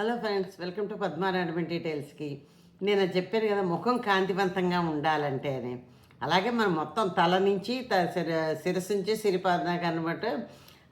Hello friends welcome to పద్మారాయణ డీటెయిల్స్కి నేను చెప్పాను కదా ముఖం కాంతివంతంగా ఉండాలంటే అని అలాగే మనం మొత్తం తల నుంచి త- శిరస్సు నుంచి సిరిపాదాక అనమాట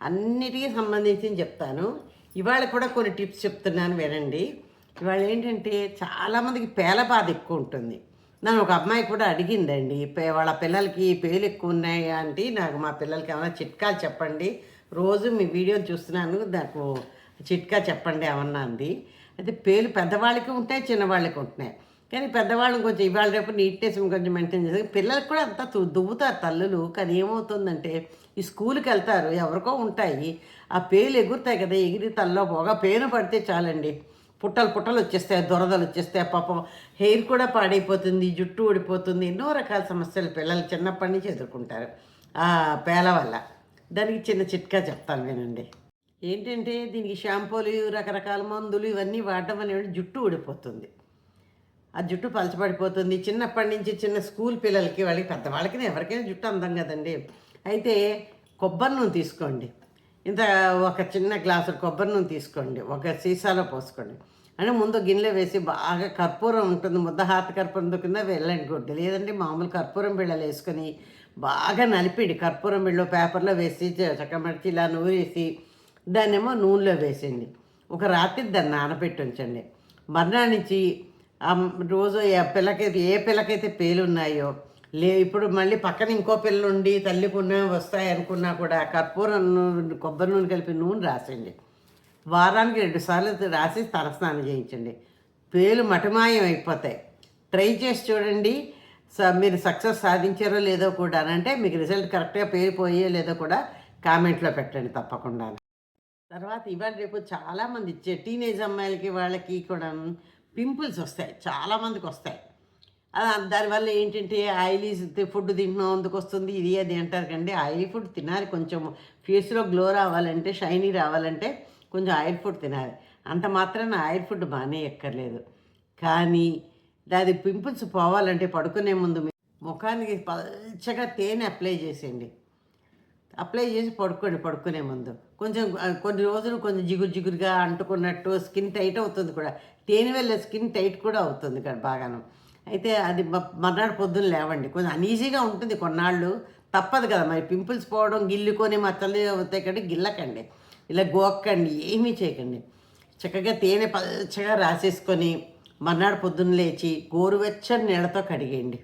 అన్నిటికీ సంబంధించి చెప్తాను. ఇవాళ కూడా కొన్ని టిప్స్ చెప్తున్నాను వినండి. ఇవాళ ఏంటంటే చాలామందికి పేల బాధ ఎక్కువ ఉంటుంది. నన్ను ఒక అమ్మాయి కూడా అడిగిందండి పే- వాళ్ళ పిల్లలకి పేలు ఎక్కువ ఉన్నాయా? అంటే నాకు మా పిల్లలకి ఏమైనా చిట్కాలు చెప్పండి. రోజు మీ వీడియో చూస్తున్నాను నాకు చిట్కా చెప్పండి ఏమన్నా అంది. అయితే పేలు పెద్దవాళ్ళకి ఉంటాయి చిన్నవాళ్ళకి ఉంటున్నాయి. కానీ పెద్దవాళ్ళని కొంచెం ఇవాళ రేపు నీట్నెస్ కొంచెం మెయింటైన్ చేసి పిల్లలకు కూడా అంతా దువ్వుతారు తల్లులు. కానీ ఏమవుతుందంటే ఈ స్కూల్కి వెళ్తారు ఎవరికో ఉంటాయి. ఆ పేలు ఎగురుతాయి కదా ఎగిరి తల్లో పోగా పేను పడితే చాలండి. పుట్టలు పుట్టలు వచ్చేస్తాయి దొరదలు వచ్చేస్తాయి. పాపం హెయిర్ కూడా పాడైపోతుంది జుట్టు ఊడిపోతుంది. ఎన్నో రకాల సమస్యలు పిల్లలు చిన్నప్పటి నుంచి ఎదుర్కొంటారు. ఆ పేల వల్ల. దానికి చిన్న చిట్కా చెప్తాను వినండి. ఏంటంటే దీనికి షాంపూలు రకరకాల మందులు ఇవన్నీ వాడడం అనేది జుట్టు ఊడిపోతుంది. ఆ జుట్టు పలచబడిపోతుంది. చిన్నప్పటి నుంచి చిన్న స్కూల్ పిల్లలకి వాళ్ళకి పెద్దవాళ్ళకి ఎవరికైనా జుట్టు అందం కదండి. అయితే కొబ్బరి నూనె తీసుకోండి. ఇంత ఒక చిన్న గ్లాసు కొబ్బరి నూనె తీసుకోండి. ఒక సీసాలో పోసుకోండి. అంటే ముందు గిన్నెలో వేసి బాగా కర్పూరం ఉంటుంది. ముద్ద హాత కర్పూరం కింద వెళ్ళండి. గుడ్డ లేదంటే మామూలు కర్పూరం బిళ్ళలు వేసుకొని బాగా నలిపిడి కర్పూరం బిళ్ళ పేపర్లో వేసి చక్కమర్చి ఇలా నూరేసి దాన్నేమో నూనెలో వేసేయండి. ఒక రాత్రి దాన్ని నానబెట్టి ఉంచండి. మర్నాడు నుంచి ఆ రోజు ఏ పిల్లకైతే ఏ పిల్లకైతే పేలు ఉన్నాయో లే ఇప్పుడు మళ్ళీ పక్కన ఇంకో పిల్లలు ఉండి తల్లికున్న వస్తాయి అనుకున్నా కూడా కర్పూరం నూనె కొబ్బరి నూనె కలిపి నూనె రాసేయండి. వారానికి రెండు సార్లు రాసి తలస్నానం చేయించండి. పేలు మటమాయం అయిపోతాయి. ట్రై చేసి చూడండి. స- మీరు సక్సెస్ సాధించారో లేదో కూడా అంటే మీకు రిజల్ట్ కరెక్ట్గా పేరు పోయే లేదో కూడా కామెంట్లో పెట్టండి తప్పకుండా. తర్వాత ఇవాళ రేపు చాలామంది టీనేజ్ అమ్మాయిలకి వాళ్ళకి కూడా పింపుల్స్ వస్తాయి చాలామందికి వస్తాయి. దానివల్ల ఏంటంటే ఆయిలీ ఫుడ్ తింటున్నాం అందుకు వస్తుంది ఇది అది అంటారు కండి ఆయిలీ ఫుడ్ తినాలి కొంచెం ఫేస్లో గ్లో రావాలంటే షైనీ రావాలంటే కొంచెం ఆయిల్ ఫుడ్ తినాలి. అంత మాత్రాన ఆయిల్ ఫుడ్ బాగానే ఎక్కర్లేదు కానీ దాని పింపుల్స్ పోవాలంటే పడుకునే ముందు ముఖానికి పల్చగా తేనె అప్లై చేసేయండి. అప్లై చేసి పడుకోండి పడుకునే ముందు. కొంచెం కొన్ని రోజులు కొంచెం జిగురు జిగురుగా అంటుకున్నట్టు స్కిన్ టైట్ అవుతుంది కూడా. తేనె వల్ల స్కిన్ టైట్ కూడా అవుతుంది ఇక్కడ బాగాను. అయితే అది మర్నాడు పొద్దున్న లేవండి. కొంచెం అనీజీగా ఉంటుంది కొన్నాళ్ళు. తప్పదు కదా మరి. పింపుల్స్ పోవడం గిల్లుకొని మచ్చలు అవుతాయి కంటే గిల్లకండి. ఇలా గోక్కండి ఏమీ చేయకండి. చక్కగా తేనె పల్చగా రాసేసుకొని మర్నాడు పొద్దున్న లేచి గోరువెచ్చని నీళ్ళతో కడిగేయండి.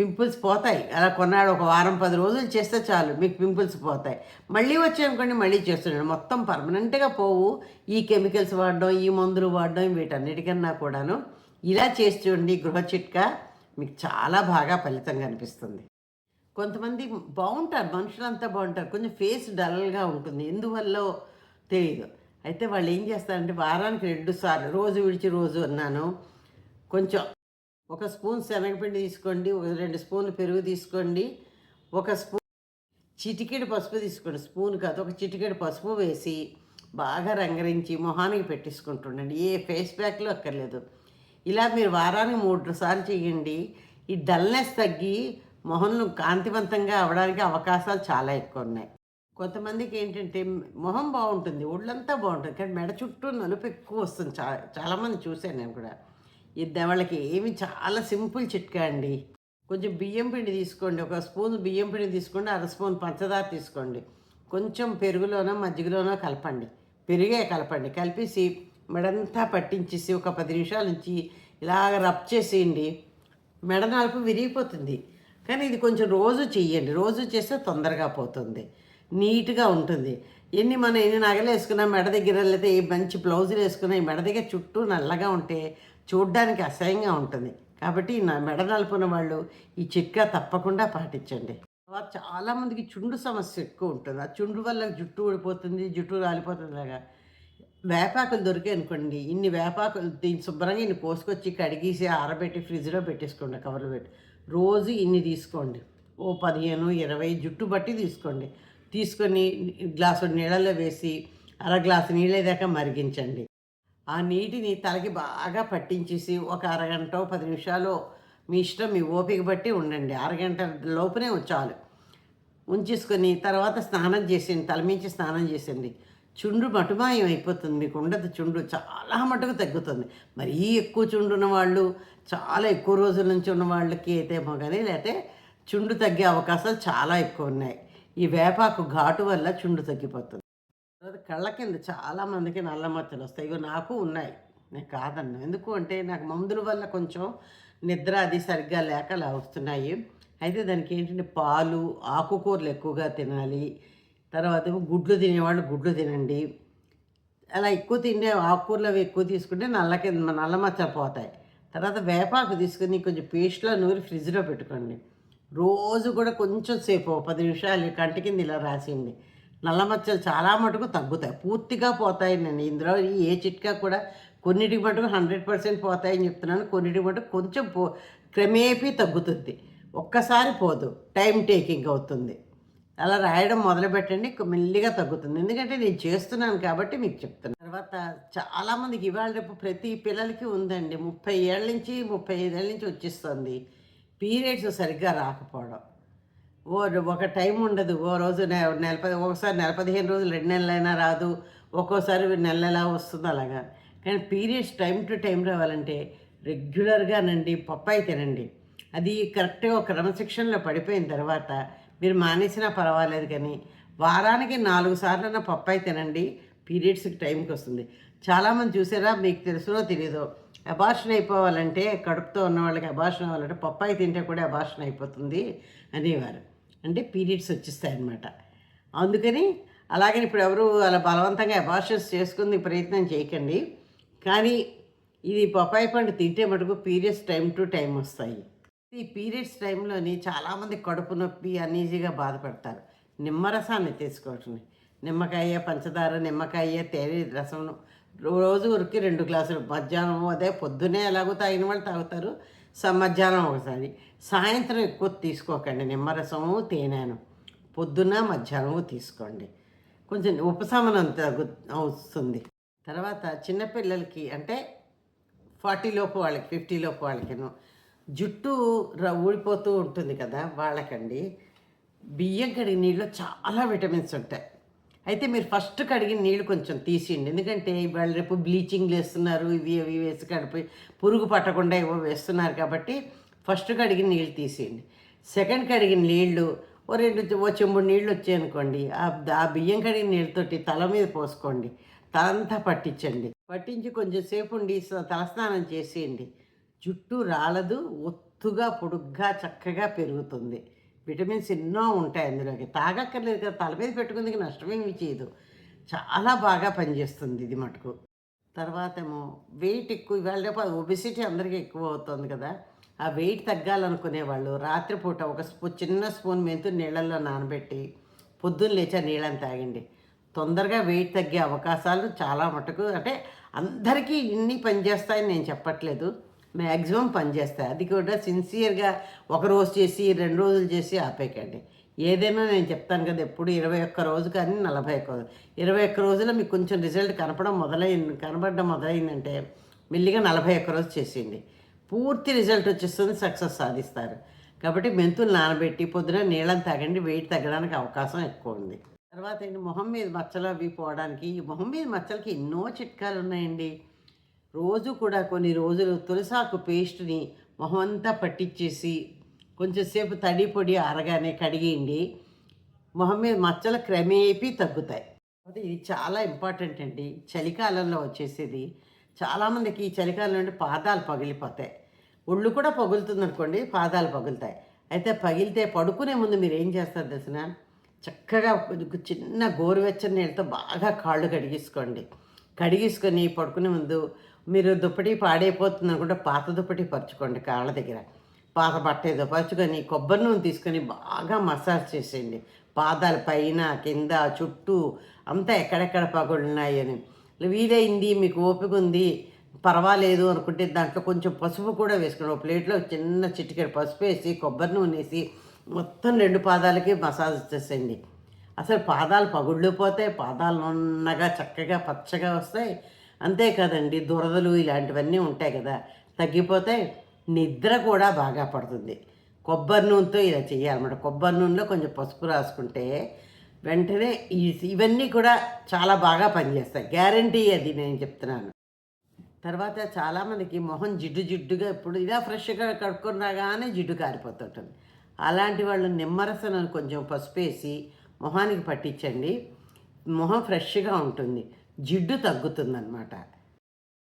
పింపుల్స్ పోతాయి. అలా కొన్నాడు ఒక వారం పది రోజులు చేస్తే చాలు మీకు పింపుల్స్ పోతాయి. మళ్ళీ వచ్చాయనుకోండి మళ్ళీ చేస్తున్నాడు. మొత్తం పర్మనెంట్గా పోవు. ఈ కెమికల్స్ వాడడం ఈ మందులు వాడడం వీటన్నిటికన్నా కూడాను ఇలా చేసి చూడండి గృహ చిట్కా మీకు చాలా బాగా ఫలితం కనిపిస్తుంది. కొంతమంది బాగుంటారు మనుషులంతా బాగుంటారు. కొంచెం ఫేస్ డల్గా ఉంటుంది. ఎందువల్ల తెలియదు అయితే వాళ్ళు ఏం చేస్తారంటే వారానికి రెండు సార్లు రోజు విడిచి రోజు అన్నాను. కొంచెం ఒక స్పూన్ శనగపిండి తీసుకోండి ఒక రెండు స్పూన్లు పెరుగు తీసుకోండి ఒక స్పూన్ చిటికెడు పసుపు తీసుకోండి. స్పూన్ కాదు ఒక చిటికెడు పసుపు వేసి బాగా రంగరించి మొహానికి పెట్టేసుకుంటుండండి ఏ ఫేస్ ప్యాక్లో అక్కర్లేదు. ఇలా మీరు వారానికి మూడు సార్లు చేయండి. ఈ డల్నెస్ తగ్గి మొహంను కాంతివంతంగా అవడానికి అవకాశాలు చాలా ఎక్కువ ఉన్నాయి. కొంతమందికి ఏంటంటే మొహం బాగుంటుంది ఒళ్ళంతా బాగుంటుంది కానీ మెడ చుట్టూ నలుపు ఎక్కువ వస్తుంది. చాలా చాలామంది చూశాను నేను కూడా. ఇది వాళ్ళకి ఏమి చాలా సింపుల్ చిట్కా అండి. కొంచెం బియ్యం పిండి తీసుకోండి. ఒక స్పూన్ బియ్యం పిండి తీసుకోండి. అర స్పూన్ పంచదార తీసుకోండి. కొంచెం పెరుగులోనో మజ్జిగలోనో కలపండి. పెరిగే కలపండి. కలిపేసి మెడంతా పట్టించేసి ఒక పది నిమిషాల నుంచి ఇలాగ రబ్ చేసేయండి. మెడ నలుపు విరిగిపోతుంది. కానీ ఇది కొంచెం రోజు చెయ్యండి. రోజు చేస్తే తొందరగా పోతుంది. నీట్గా ఉంటుంది. ఎన్ని మనం ఎన్ని నగలు వేసుకున్నా మెడ దగ్గర లేదా ఏ మంచి బ్లౌజులు వేసుకున్నా ఈ మెడ దగ్గర చుట్టూ నల్లగా ఉంటే చూడ్డానికి అసహ్యంగా ఉంటుంది. కాబట్టి నా మెడ నలుపున వాళ్ళు ఈ చిట్కా తప్పకుండా పాటించండి. తర్వాత చాలామందికి చుండు సమస్య ఎక్కువ ఉంటుంది. ఆ చుండు వల్ల జుట్టు ఊడిపోతుంది జుట్టు రాలిపోతుంది లాగా. వేపాకులు దొరికాయి అనుకోండి. ఇన్ని వేపాకులు దీన్ని శుభ్రంగా ఇన్ని కోసుకొచ్చి కడిగేసి ఆరబెట్టి ఫ్రిడ్జ్లో పెట్టేసుకోండి కవర్లు పెట్టి. రోజు ఇన్ని తీసుకోండి. ఓ పదిహేను ఇరవై జుట్టు బట్టి తీసుకోండి. తీసుకొని గ్లాసు నీళ్ళలో వేసి అర గ్లాసు నీళ్ళేదాకా మరిగించండి. ఆ నీటిని తలకి బాగా పట్టించేసి ఒక అరగంట పది నిమిషాలు మీ ఇష్టం మీ ఓపిక బట్టి ఉండండి. అరగంట లోపునే చాలు. ఉంచేసుకొని తర్వాత స్నానం చేసేయండి. తలమించి స్నానం చేసేయండి. చుండ్రు మటుమాయం అయిపోతుంది. మీకు ఉండదు చుండ్రు చాలా మటుకు తగ్గుతుంది. మరీ ఎక్కువ చుండు ఉన్నవాళ్ళు చాలా ఎక్కువ రోజుల నుంచి ఉన్న వాళ్ళకి అయితేమో కానీ లేకపోతే చుండు తగ్గే అవకాశాలు చాలా ఎక్కువ ఉన్నాయి. ఈ వేపాకు ఘాటు వల్ల చుండు తగ్గిపోతుంది. తర్వాత కళ్ళ కింద చాలా మందికి నల్ల మచ్చలు వస్తాయి. ఇగో నాకు ఉన్నాయి. నేను కాదన్నా. ఎందుకు అంటే నాకు మందుల వల్ల కొంచెం నిద్ర అది సరిగ్గా లేక అలా వస్తున్నాయి. అయితే దానికి ఏంటంటే పాలు ఆకుకూరలు ఎక్కువగా తినాలి. తర్వాత గుడ్లు తినేవాళ్ళు గుడ్లు తినండి. అలా ఎక్కువ తినే ఆకుకూరలు అవి ఎక్కువ తీసుకుంటే నల్ల కింద నల్ల మచ్చలు పోతాయి. తర్వాత వేపాకు తీసుకుని కొంచెం పేస్ట్లో నూరి ఫ్రిడ్జ్లో పెట్టుకోండి. రోజు కూడా కొంచెం సేపు పది నిమిషాలు కంటి కింద ఇలా రాసింది నల్ల మచ్చలు చాలా మటుకు తగ్గుతాయి. పూర్తిగా పోతాయి నేను ఇందులో ఏ చిట్కా కూడా కొన్నిటికి మటుకు హండ్రెడ్ పర్సెంట్ పోతాయని చెప్తున్నాను. కొన్నిటికి మటుకు కొంచెం పో క్రమేపీ తగ్గుతుంది. ఒక్కసారి పోదు. టైం టేకింగ్ అవుతుంది. అలా రాయడం మొదలుపెట్టండి. మెల్లిగా తగ్గుతుంది. ఎందుకంటే నేను చేస్తున్నాను కాబట్టి మీకు చెప్తున్నాను తర్వాత చాలామందికి ఇవాళ రేపు ప్రతి పిల్లలకి ఉందండి. ముప్పై ఏళ్ళ నుంచి ముప్పై ఐదేళ్ళ నుంచి వచ్చేస్తుంది. పీరియడ్స్ సరిగ్గా రాకపోవడం. ఓ ఒక టైం ఉండదు. ఓ రోజు నె నెల పది ఒకసారి నెల పదిహేను రోజులు రెండు నెలలైనా రాదు. ఒక్కోసారి నెల ఎలా వస్తుంది అలాగా. కానీ పీరియడ్స్ టైం టు టైం రావాలంటే రెగ్యులర్గానండి పప్పాయి తినండి. అది కరెక్ట్గా ఒక క్రమశిక్షణలో పడిపోయిన తర్వాత మీరు మానేసినా పర్వాలేదు కానీ వారానికి నాలుగు సార్లైనా పప్పాయి తినండి. పీరియడ్స్కి టైంకి వస్తుంది. చాలామంది చూసారా? మీకు తెలుసునో తెలియదో అబార్షన్ అయిపోవాలంటే కడుపుతో ఉన్న వాళ్ళకి అబార్షన్ అవ్వాలంటే పప్పాయి తింటే కూడా అబార్షన్ అయిపోతుంది అనేవారు. అంటే పీరియడ్స్ వచ్చేస్తాయి అన్నమాట అందుకని అలాగని ఇప్పుడు ఎవరు అలా బలవంతంగా అబార్షన్స్ చేసుకుని ప్రయత్నం చేయకండి. కానీ ఇది పప్పాయి పండు తింటే మటుకు పీరియడ్స్ టైం టు టైం వస్తాయి. ఈ పీరియడ్స్ టైంలోని చాలామంది కడుపు నొప్పి అనీజీగా బాధపడతారు. నిమ్మరసాన్ని తీసుకోవటం నిమ్మకాయ పంచదార నిమ్మకాయ తేనె రసం రోజు ఉరికి రెండు గ్లాసులు. మధ్యాహ్నం అదే పొద్దునే ఎలాగో తాగిన వాళ్ళు తాగుతారు. స మధ్యాహ్నం ఒకసారి. సాయంత్రం ఎక్కువ తీసుకోకండి. నిమ్మరసము తేనెను. పొద్దున మధ్యాహ్నము తీసుకోండి. కొంచెం ఉపశమనం తగ్గు వస్తుంది తర్వాత చిన్నపిల్లలకి అంటే ఫార్టీ లోపు వాళ్ళకి ఫిఫ్టీ లోపు వాళ్ళకిను. జుట్టు ర- ఊడిపోతూ ఉంటుంది కదా వాళ్ళకండి. బియ్యం కడిగి నీళ్ళు చాలా విటమిన్స్ ఉంటాయి. అయితే మీరు ఫస్ట్ కడిగిన నీళ్ళు కొంచెం తీసేయండి. ఎందుకంటే వాళ్ళు రేపు బ్లీచింగ్లు వేస్తున్నారు ఇవి అవి వేసి కడిపి పురుగు పట్టకుండా ఏవో వేస్తున్నారు కాబట్టి ఫస్ట్ కడిగిన నీళ్ళు తీసేయండి. సెకండ్ కడిగిన నీళ్ళు ఓ రెండు ఓ చెంబు నీళ్ళు వచ్చాయనుకోండి ఆ బియ్యం కడిగిన నీళ్ళతోటి తల మీద పోసుకోండి. తలంతా పట్టించండి. పట్టించి కొంచెం సేపు ఉండి తలస్నానం చేసేయండి. జుట్టు రాలదు ఒత్తుగా పొడుగ్గా చక్కగా పెరుగుతుంది. విటమిన్స్ ఎన్నో ఉంటాయి అందులోకి. తాగక్కర్లేదు కదా తల మీద పెట్టుకుందుకు నష్టమేమి చేయదు. చాలా బాగా పనిచేస్తుంది ఇది మటుకు. తర్వాత ఏమో వెయిట్ ఎక్కువ ఇవాళ రేపు ఒబిసిటీ అందరికీ ఎక్కువ అవుతుంది కదా. ఆ వెయిట్ తగ్గాలనుకునే వాళ్ళు రాత్రిపూట ఒక స్పూ చిన్న స్పూన్ మెంతు నీళ్ళల్లో నానబెట్టి పొద్దున్న లేచా నీళ్ళని తాగండి. తొందరగా వెయిట్ తగ్గే అవకాశాలు చాలా మటుకు అంటే అందరికీ ఇన్ని పనిచేస్తాయని నేను చెప్పట్లేదు. మ్యాక్సిమం పనిచేస్తాయి. అది కూడా సిన్సియర్గా ఒక రోజు చేసి రెండు రోజులు చేసి ఆపేకండి ఏదైనా నేను చెప్తాను కదా ఎప్పుడు ఇరవై ఒక్క రోజు కానీ నలభై ఒక్క రోజు. ఇరవై ఒక్క రోజులో మీకు కొంచెం రిజల్ట్ కనపడం మొదలైంది కనపడడం మొదలైందంటే మెల్లిగా నలభై ఒక్క రోజు చేసేయండి. పూర్తి రిజల్ట్ వచ్చేస్తుంది సక్సెస్ సాధిస్తారు. కాబట్టి మెంతులు నానబెట్టి పొద్దున నీళ్ళని తాగండి వెయిట్ తగ్గడానికి అవకాశం ఎక్కువ ఉంది. తర్వాత ఏంటి? మొహం మీద మచ్చలు అవి పోవడానికి ఈ మొహం మీద మచ్చలకి ఎన్నో చిట్కాలు ఉన్నాయండి. రోజు కూడా కొన్ని రోజులు తులసాకు పేస్ట్ని మొహం అంతా పట్టించేసి కొంచెంసేపు తడి పొడి అరగానే కడిగేయండి. మొహం మీద మచ్చలు క్రమేపీ తగ్గుతాయి. కాబట్టి ఇది చాలా ఇంపార్టెంట్ అండి. చలికాలంలో వచ్చేసేది. చాలామందికి ఈ చలికాలం నుండి పాదాలు పగిలిపోతాయి. ఒళ్ళు కూడా పగులుతుంది అనుకోండి పాదాలు పగులుతాయి. అయితే పగిలితే పడుకునే ముందు మీరు ఏం చేస్తారు దర్శన చక్కగా చిన్న గోరువెచ్చని నీళ్ళతో బాగా కాళ్ళు కడిగేసుకోండి. కడిగేసుకొని పడుకునే ముందు మీరు దుప్పటి పాడైపోతుంది కూడా పాత దుప్పటి పరుచుకోండి కాళ్ళ దగ్గర. పాత బట్ట ఏదో పరుచుకొని కొబ్బరి నూనె తీసుకొని బాగా మసాజ్ చేసేయండి. పాదాల పైన కింద చుట్టూ అంతా ఎక్కడెక్కడ పగులున్నాయని అని వీలైంది మీకు ఓపిక ఉంది పర్వాలేదు అనుకుంటే దాంట్లో కొంచెం పసుపు కూడా వేసుకోండి. ఒక ప్లేట్లో చిన్న చిటికెడు పసుపు వేసి కొబ్బరి నూనె వేసి మొత్తం రెండు పాదాలకి మసాజ్ చేసేయండి. అసలు పాదాలు పగుళ్ళు పోతాయి పాదాలు నున్నగా చక్కగా పచ్చగా వస్తాయి. అంతేకాదండి దురదలు ఇలాంటివన్నీ ఉంటాయి కదా. తగ్గిపోతే నిద్ర కూడా బాగా పడుతుంది. కొబ్బరి నూనెతో ఇలా చేయాలన్నమాట. కొబ్బరి నూనెలో కొంచెం పసుపు రాసుకుంటే వెంటనే ఇవన్నీ కూడా చాలా బాగా పనిచేస్తాయి. గ్యారంటీ అది నేను చెప్తున్నాను. తర్వాత చాలామందికి మొహం జిడ్డు జిడ్డుగా ఇప్పుడు ఇలా ఫ్రెష్గా కడుక్కున్నా రాగానే జిడ్డు కారిపోతుంటుంది. అలాంటి వాళ్ళు నిమ్మరసనను కొంచెం పసుపు వేసి మొహానికి పట్టించండి. మొహం ఫ్రెష్గా ఉంటుంది. జిడ్డు తగ్గుతుందన్నమాట.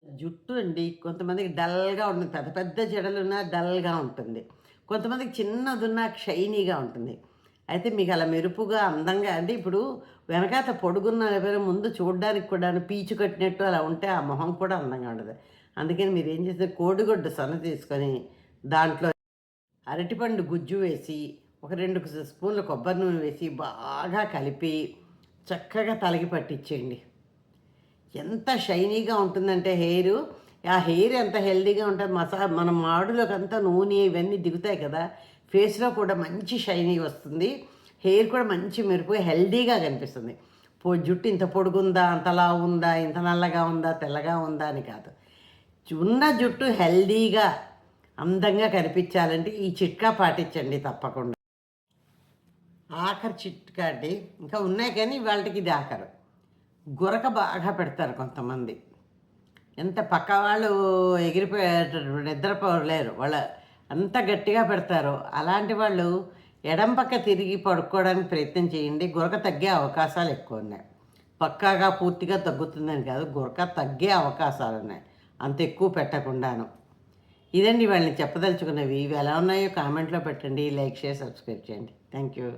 జుట్టు అండి కొంతమందికి డల్గా ఉంటుంది. పెద్ద పెద్ద జడలున్నా డల్గా ఉంటుంది. కొంతమందికి చిన్నదున్నా షైనీగా ఉంటుంది. అయితే మీకు అలా మెరుపుగా అందంగా అంటే ఇప్పుడు వెనకాత పొడుగున్న ముందు చూడడానికి కూడా పీచు కట్టినట్టు అలా ఉంటే ఆ మొహం కూడా అందంగా ఉండదు. అందుకని మీరు ఏం చేస్తారు? కోడిగుడ్డు సొన తీసుకొని దాంట్లో అరటిపండు గుజ్జు వేసి ఒక రెండు స్పూన్ల కొబ్బరి నూనె వేసి బాగా కలిపి చక్కగా తలకి పట్టించేయండి. ఎంత షైనీగా ఉంటుందంటే హెయిర్. ఆ హెయిర్ ఎంత హెల్దీగా ఉంటుంది మసా మన మాడులోకి అంతా నూనె ఇవన్నీ దిగుతాయి కదా. ఫేస్లో కూడా మంచి షైనీ వస్తుంది. హెయిర్ కూడా మంచి మెరుపు హెల్దీగా కనిపిస్తుంది. పో జుట్టు ఇంత పొడుగుందా అంతలా ఉందా ఇంత నల్లగా ఉందా తెల్లగా ఉందా అని కాదు. ఉన్న జుట్టు హెల్దీగా అందంగా కనిపించాలంటే ఈ చిట్కా పాటించండి తప్పకుండా. ఆఖరి చిట్కా అండి. ఇంకా ఉన్నాయి కానీ వాళ్ళకి ఇది ఆఖరు. గురక బాగా పెడతారు కొంతమంది. ఎంత పక్క వాళ్ళు ఎగిరిపోయే నిద్రపోలేరు. వాళ్ళ అంత గట్టిగా పెడతారు. అలాంటి వాళ్ళు ఎడం పక్క తిరిగి పడుకోవడానికి ప్రయత్నం చేయండి. గురక తగ్గే అవకాశాలు ఎక్కువ ఉన్నాయి. పక్కాగా పూర్తిగా తగ్గుతుందని కాదు గురక తగ్గే అవకాశాలు ఉన్నాయి. అంత ఎక్కువ పెట్టకుండాను. ఇదండి వాళ్ళని చెప్పదలుచుకున్నవి. ఇవి ఎలా ఉన్నాయో కామెంట్లో పెట్టండి. లైక్ షేర్ సబ్స్క్రైబ్ చేయండి. Thank you.